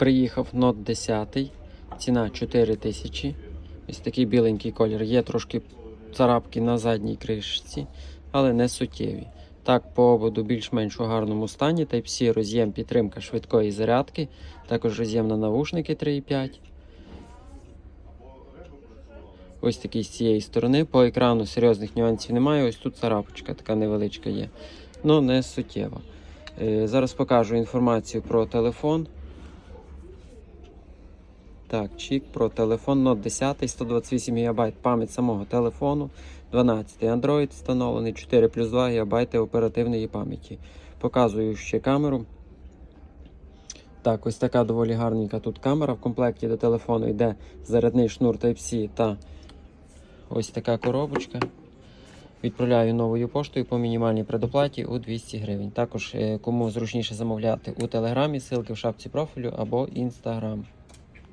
Приїхав Note 10, ціна 4 тисячі. Ось такий біленький колір. Є трошки царапки на задній кришці, але не суттєві. Так, по ободу більш-менш у гарному стані. Type-C роз'єм підтримка швидкої зарядки, також роз'єм на навушники 3.5. Ось такий з цієї сторони. По екрану серйозних нюансів немає. Ось тут царапочка така невеличка є. Ну, не суттєва. Е, Зараз покажу інформацію про телефон. Так, чік про телефон Note 10, 128 ГБ пам'ять самого телефону, 12 Android встановлений, 4 плюс 2 ГБ оперативної пам'яті. Показую ще камеру. Так, ось така доволі гарненька тут камера. В комплекті до телефону йде зарядний шнур Type-C та ось така коробочка. Відправляю новою поштою по мінімальній предоплаті у 200 гривень. Також, е, кому зручніше замовляти у телеграмі, ссылки в шапці профілю або інстаграм.